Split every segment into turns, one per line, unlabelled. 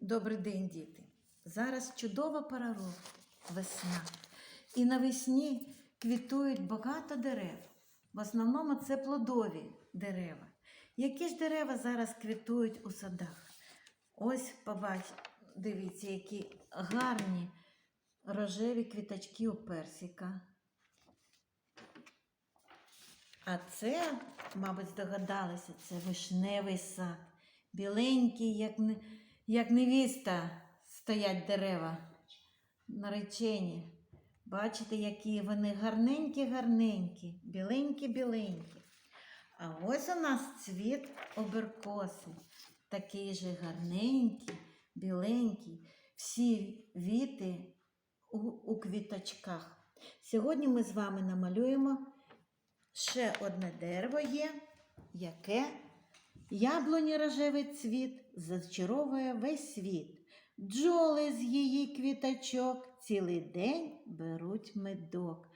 Добрий день, діти! Зараз чудова пора року, весна. І навесні квітують багато дерев. В основному це плодові дерева. Які ж дерева зараз квітують у садах? Ось побачите, дивіться, які гарні рожеві квіточки у персика. А це, мабуть, здогадалися, це вишневий сад. Біленький, як, не- як невіста, стоять дерева наречені. Бачите, які вони гарненькі-гарненькі, біленькі-біленькі. А ось у нас цвіт оберкоси. Такий же гарненький, біленький. Всі віти у, у квіточках. Сьогодні ми з вами намалюємо ще одне дерево є, яке яблуні рожевий цвіт зачаровує весь світ. Бджоли з її квіточок цілий день беруть медок.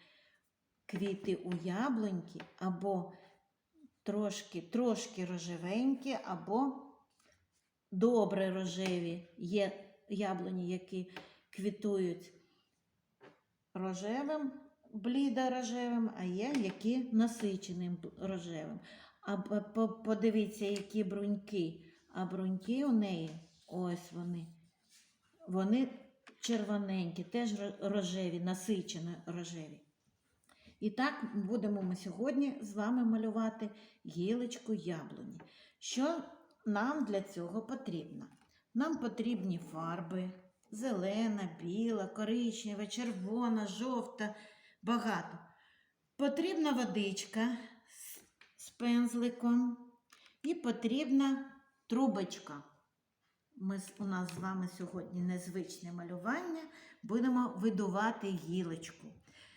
Квіти у яблуньки або трошки, трошки рожевенькі, або добре рожеві. Є яблуні, які квітують рожевим, блідо-рожевим, а є які насиченим рожевим. А подивіться, які бруньки. А бруньки у неї, ось вони. Вони червоненькі, теж рожеві, насичено рожеві. І так будемо ми сьогодні з вами малювати гілочку яблуні. Що нам для цього потрібно? Нам потрібні фарби: зелена, біла, коричнева, червона, жовта, багато. Потрібна водичка з- пензликом і потрібна трубочка. Ми, у нас з вами сьогодні незвичне малювання. Будемо видувати гілочку.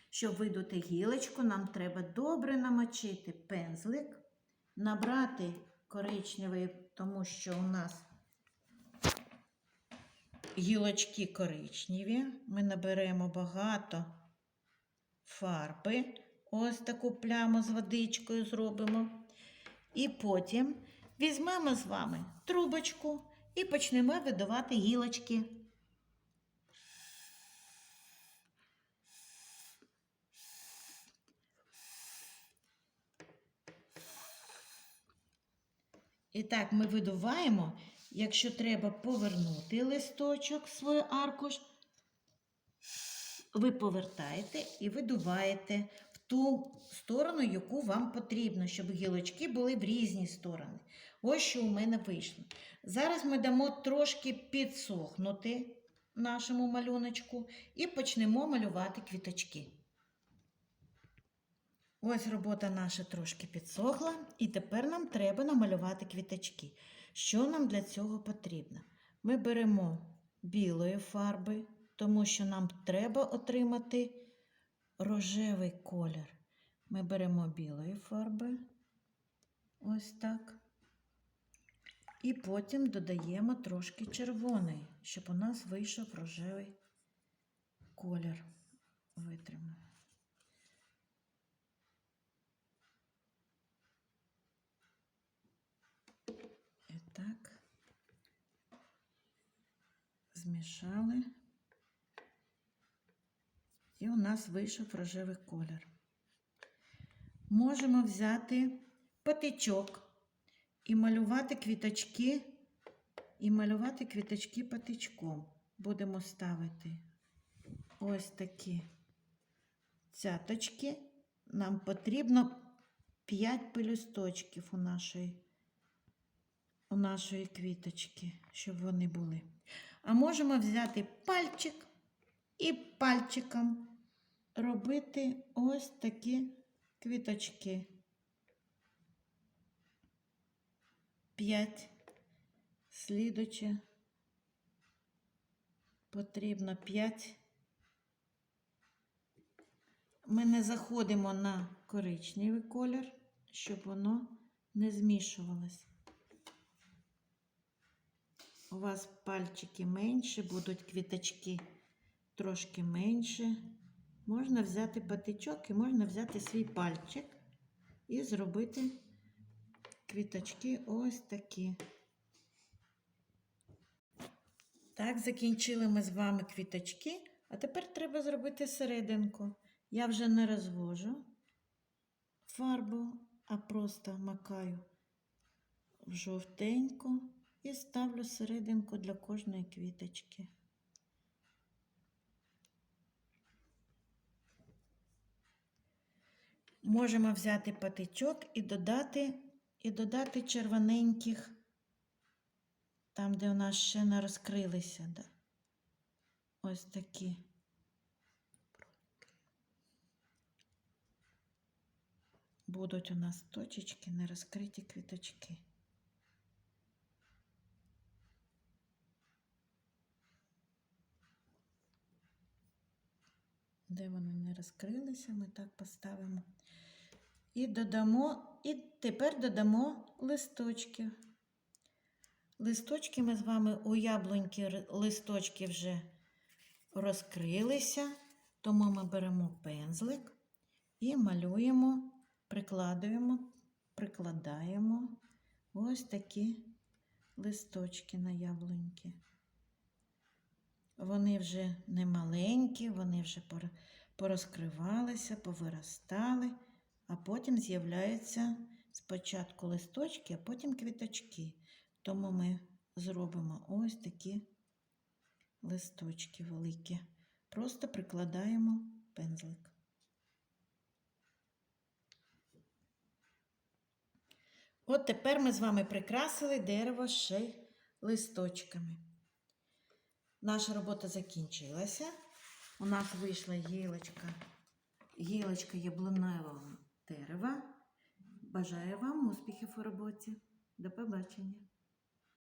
Щоб видути гілочку, нам треба добре намочити пензлик, набрати коричневий, тому що у нас гілочки коричневі. Ми наберемо багато фарби. Ось таку пляму з водичкою зробимо. І потім візьмемо з вами трубочку і почнемо видавати гілочки. І так, ми видуваємо, якщо треба повернути листочок, свій аркуш, ви повертаєте і видуваєте ту сторону, яку вам потрібно, щоб гілочки були в різні сторони. Ось що у мене вийшло. Зараз ми дамо трошки підсохнути нашому малюночку і почнемо малювати квіточки. Ось робота наша трошки підсохла, і тепер нам треба намалювати квіточки. Що нам для цього потрібно? Ми беремо білої фарби, тому що нам треба отримати рожевий колір. Ми беремо білої фарби, ось так. І потім додаємо трошки червоний, щоб у нас вийшов рожевий колір. Витримаємо. І так. Змішали. І у нас вийшов рожевий колір. Можемо взяти патичок і малювати квіточки, і малювати квіточки патичком. Будемо ставити ось такі цяточки. Нам потрібно 5 пелюсточків у нашої, у нашої квіточки, щоб вони були. А можемо взяти пальчик і пальчиком робити ось такі квіточки. 5 слідуче. Потрібно 5. Ми не заходимо на коричневий колір, щоб воно не змішувалось. У вас пальчики менше, будуть квіточки трошки менше. Можна взяти патичок і можна взяти свій пальчик і зробити квіточки ось такі. Так, закінчили ми з вами квіточки, а тепер треба зробити серединку. Я вже не розвожу фарбу, а просто макаю в жовтеньку і ставлю серединку для кожної квіточки. Можемо взяти патичок і додати, і додати червоненьких, там, де у нас ще не розкрилися. Да. Ось такі. Будуть у нас точечки, не розкриті квіточки. Де вони не розкрилися, ми так поставимо. І додамо, і тепер додамо листочки. Листочки ми з вами у яблуньки листочки вже розкрилися, тому ми беремо пензлик і малюємо, прикладуємо, прикладаємо ось такі листочки на яблуньки. Вони вже не маленькі, вони вже порозкривалися, повиростали, а потім з'являються спочатку листочки, а потім квіточки. Тому ми зробимо ось такі листочки великі. Просто прикладаємо пензлик. От тепер ми з вами прикрасили дерево ще листочками. Наша робота закінчилася. У нас вийшла гілочка, гілочка яблуневого дерева. Бажаю вам успіхів у роботі. До побачення!